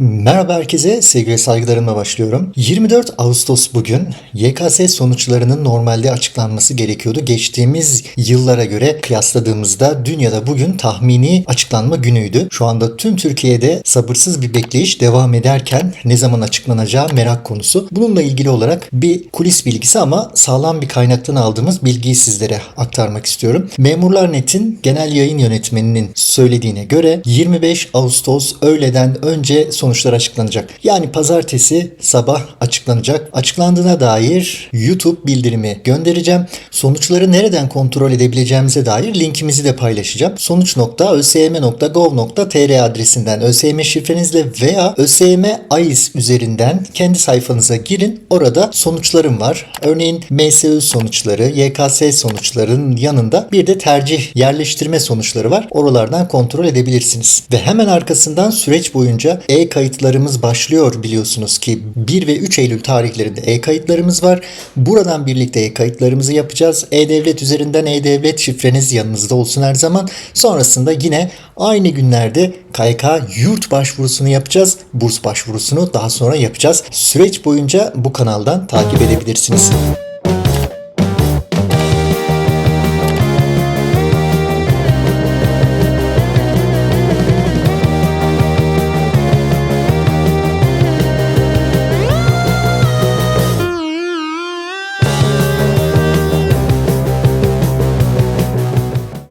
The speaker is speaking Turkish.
Merhaba herkese, sevgi saygılarımla başlıyorum. 24 Ağustos bugün. YKS sonuçlarının normalde açıklanması gerekiyordu. Geçtiğimiz yıllara göre kıyasladığımızda dünyada bugün tahmini açıklanma günüydü. Şu anda tüm Türkiye'de sabırsız bir bekleyiş devam ederken ne zaman açıklanacağı merak konusu. Bununla ilgili olarak bir kulis bilgisi ama sağlam bir kaynaktan aldığımız bilgiyi sizlere aktarmak istiyorum. Memurlar Net'in genel yayın yönetmeninin söylediğine göre 25 Ağustos öğleden önce sonuçlar açıklanacak. Yani pazartesi sabah açıklanacak. Açıklandığına dair YouTube bildirimi göndereceğim. Sonuçları nereden kontrol edebileceğimize dair linkimizi de paylaşacağım. Sonuç.ösym.gov.tr adresinden ÖSYM şifrenizle veya ÖSYM AIS üzerinden kendi sayfanıza girin. Orada sonuçlarım var. Örneğin MSÜ sonuçları, YKS sonuçlarının yanında bir de tercih yerleştirme sonuçları var. Oralardan kontrol edebilirsiniz. Ve hemen arkasından süreç boyunca e-kayıtlarımız başlıyor biliyorsunuz ki 1 ve 3 Eylül tarihlerinde e-kayıtlarımız var. Buradan birlikte e-kayıtlarımızı yapacağız. E-Devlet üzerinden e-Devlet şifreniz yanınızda olsun her zaman. Sonrasında yine aynı günlerde KYK yurt başvurusunu yapacağız. Burs başvurusunu daha sonra yapacağız. Süreç boyunca bu kanaldan takip edebilirsiniz.